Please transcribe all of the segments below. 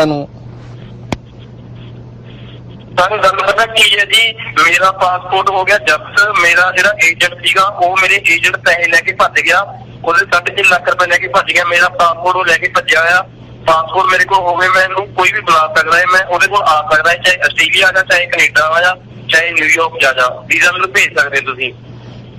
ਲੋਕਾਂ ਨੂੰ? ਸਾਨੂੰ ਗੱਲ ਪਤਾ ਕੀ ਹੈ ਜੀ? ਮੇਰਾ ਪਾਸਪੋਰਟ ਹੋ ਗਿਆ ਜ਼ਬਤ ਮੇਰਾ ਜਿਹੜਾ ਏਜੰਟ ਸੀਗਾ ਉਹ ਮੇਰੇ ਏਜੰਟ ਪੈਸੇ ਲੈ ਕੇ ਭੱਜ ਗਿਆ। ਉਹਦੇ 3.5 ਲੱਖ ਰੁਪਏ ਲੈ ਕੇ ਭੱਜ ਗਿਆ। ਮੇਰਾ ਪਾਸਪੋਰਟ ਉਹ ਲੈ ਕੇ ਭੱਜਿਆ ਆ। ਪਾਸਪੋਰਟ ਮੇਰੇ ਕੋਲ ਹੋਵੇ ਮੈਨੂੰ ਕੋਈ ਵੀ ਬੁਲਾ ਸਕਦਾ ਹੈ। ਮੈਂ ਉਹਦੇ ਕੋਲ ਆ ਸਕਦਾ ਹੈ ਚਾਹੇ ਆਸਟ੍ਰੇਲੀਆ ਆ ਜਾ ਚਾਹੇ ਕੈਨੇਡਾ ਆ ਜਾ ਚਾਹੇ ਨਿਊਯਾਰਕ ਜਾ ਜਾ। ਵੀਜ਼ਾ ਮੈਨੂੰ ਭੇਜ ਸਕਦੇ ਤੁਸੀਂ।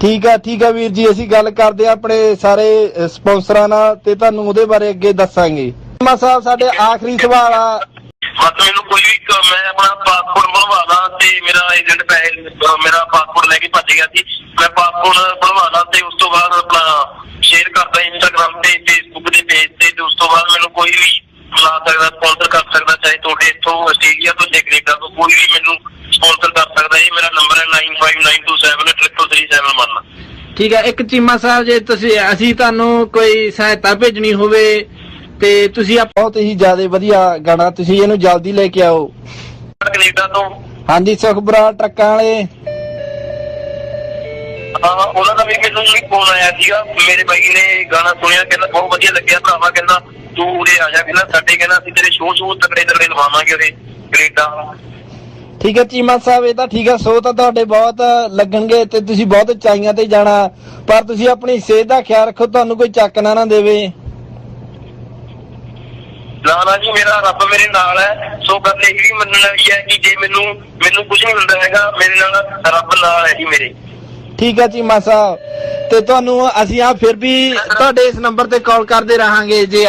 ਠੀਕ ਆ ਠੀਕ ਆ ਵੀਰ ਜੀ ਅਸੀਂ ਗੱਲ ਕਰਦੇ ਆ ਆਪਣੇ ਸਾਰੇ ਸਪਾਂਸਰਾਂ ਨਾਲ ਤੇ ਤੁਹਾਨੂੰ ਉਹਦੇ ਬਾਰੇ ਅੱਗੇ ਦੱਸਾਂਗੇ। ਮਾ ਸਾਹਿਬ ਸਾਡੇ ਆਖਰੀ ਸਵਾਲ ਆ। ਬਸ ਮੈਨੂੰ ਕੋਈ ਵੀ ਕ- ਮੈਂ ਆਪਣਾ ਪਾਸਪੋਰਟ ਬਣਵਾ ਲਾਂ ਤੇ ਮੇਰਾ ਏਜੰਟ ਪੈਸੇ ਅਹ ਮੇਰਾ ਪਾਸਪੋਰਟ ਲੈ ਕੇ ਭੱਜ ਗਿਆ ਸੀ। ਮੈਂ ਪਾਸਪੋਰਟ ਬਣਵਾ ਲਾਂ ਤੇ ਉਸ ਤੋਂ ਬਾਅਦ ਆਪਣਾ ਸ਼ੇਅਰ ਕਰਦਾ ਇੰਸਟਾਗ੍ਰam ਤੇ ਫੇਸਬੁੱਕ ਦੇ ਪੇਜ ਤੇ ਤੇ ਉਸ ਤੋਂ ਬਾਅਦ ਮੈਨੂੰ ਕੋਈ ਵੀ ਬੁਲਾ ਸਕਦਾ ਸਪਾਂਸਰ ਕਰ ਸਕਦਾ ਚਾਹੇ ਤੁਹਾਡੇ ਇੱਥੋਂ ਆਸਟ੍ਰੇਲੀਆ ਤੋਂ ਜਾਂ ਕੈਨੇਡਾ ਤੋਂ ਕੋਈ ਵੀ ਮੈਨੂੰ ਸਪਾਂਸਰ ਕਰ ਸਕਦਾ। ਇਹ ਮੇਰਾ ਨੰਬਰ ਹੈ 9592733371 ਠੀਕ ਆ ਇੱਕ ਚੀਮਾ ਸਾਹਿਬ ਜੇ ਤੁਸੀਂ ਅਸੀਂ ਤੁਹਾਨੂੰ ਕੋਈ ਸਹਾਇਤਾ ਭੇਜਣੀ ਹੋਵੇ ਤੇ ਤੁਸੀਂ ਆ ਬਹੁਤ ਹੀ ਜ਼ਿਆਦਾ ਵਧੀਆ ਗਾਣਾ ਤੁਸੀਂ ਇਹਨੂੰ ਜਲਦੀ ਲੈ ਕੇ ਆਓ। ਕੈਨੇਡਾ ਤੋਂ? ਹਾਂਜੀ ਸੁਖਬਰਾ ਟਰੱਕਾਂ ਵਾਲੇ। ਹਾਂ ਉਹਨਾਂ ਦਾ ਵੀ ਮੈਨੂੰ ਵੀ ਫੋਨ ਆਇਆ ਸੀਗਾ। ਮੇਰੇ ਬਾਈ ਨੇ ਗਾਣਾ ਸੁਣਿਆ ਕਹਿੰਦਾ ਬਹੁਤ ਵਧੀਆ ਲੱਗਿਆ ਭਰਾਵਾ ਕਹਿੰਦਾ ਤੂੰ ਉਰੇ ਆ ਜਾ ਕਹਿੰਦਾ ਸਾਡੇ ਕਹਿੰਦਾ ਅਸੀਂ ਤੇਰੇ ਸ਼ੋਅ ਸ਼ੋਅ ਤਕੜੇ ਤਕੜੇ ਲਵਾਵਾਂਗੇ ਉਰੇ ਕੈਨੇਡਾ। ਠੀਕ ਹੈ ਚੀਮਾ ਸਾਹਿਬ ਇਹ ਤਾਂ ਠੀਕ ਹੈ ਸੋ ਤਾਂ ਤੁਹਾਡੇ ਬਹੁਤ ਲੱਗਣਗੇ ਤੇ ਤੁਸੀਂ ਬਹੁਤ ਉਚਾਈਆਂ ਤੇ ਜਾਣਾ ਪਰ ਤੁਸੀਂ ਆਪਣੀ ਸਿਹਤ ਦਾ ਖਿਆਲ ਰੱਖੋ ਤੁਹਾਨੂੰ ਕੋਈ ਚੱਕ ਨਾ ਨਾ ਦੇਵੇ। ਨਾ ਨਾ ਜੀ ਮੇਰਾ ਰੱਬ ਮੇਰੇ ਨਾਲ ਹੈ ਸੋ ਗੱਲ ਇਹ ਵੀ ਮੰਨਣ ਵਾਲੀ ਹੈ ਕਿ ਜੇ ਮੈਨੂੰ ਮੈਨੂੰ ਕੁਝ ਨਹੀਂ ਹੁੰਦਾ ਹੈਗਾ ਮੇਰੇ ਨਾਲ ਰੱਬ ਨਾਲ ਹੈ ਜੀ ਮੇਰੇ। ਠੀਕ ਹੈ ਚੀਮਾ ਸਾਹਿਬ ਤੇ ਤੁਹਾਨੂੰ ਅਸੀਂ ਆ ਫਿਰ ਵੀ ਤੁਹਾਡੇ ਇਸ ਨੰਬਰ ਤੇ ਕਾਲ ਕਰਦੇ ਰਹਾਂਗੇ ਜੇ